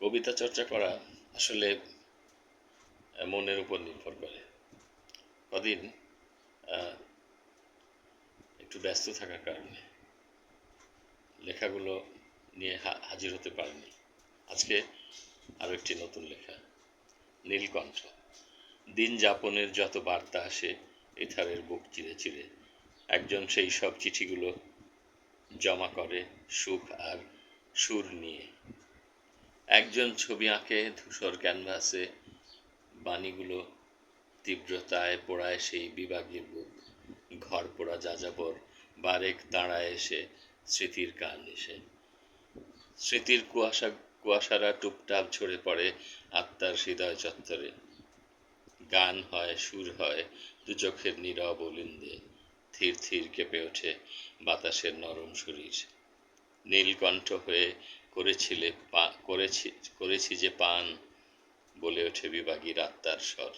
কবিতা চর্চা করা আসলে মনের উপর নির্ভর করে। কদিন একটু ব্যস্ত থাকার কারণে লেখাগুলো নিয়ে হাজির হতে পারিনি। আজকে আরও একটি নতুন লেখা, নীলকণ্ঠ। দিন যাপনের যত বার্তা আসে, এথারের বুক চিরে চিরে একজন সেই সব চিঠিগুলো জমা করে সুখ আর সুর নিয়ে। একজন ছবি আঁকে, ধূসর ক্যানভাসে বাণীগুলো তীব্রতায় পোড়ায় সেই বিভাগীর বুক। ঘর পোড়া যাযাবর বারেক দাঁড়ায় এসে স্মৃতির কান এসে। স্মৃতির কুয়াশা, কুয়াশারা টুপটাপ ঝরে পড়ে আত্মার হৃদয় চত্বরে। গান হয়, সুর হয়, দু চোখের নীরব অলিন্দে। থির থির কেঁপে ওঠে বাতাসের নরম শরীর নীলকণ্ঠ হয়ে করেছিলে পা করেছি করেছি যে পান বলে ওঠে বিভাগীর আত্মার স্বর।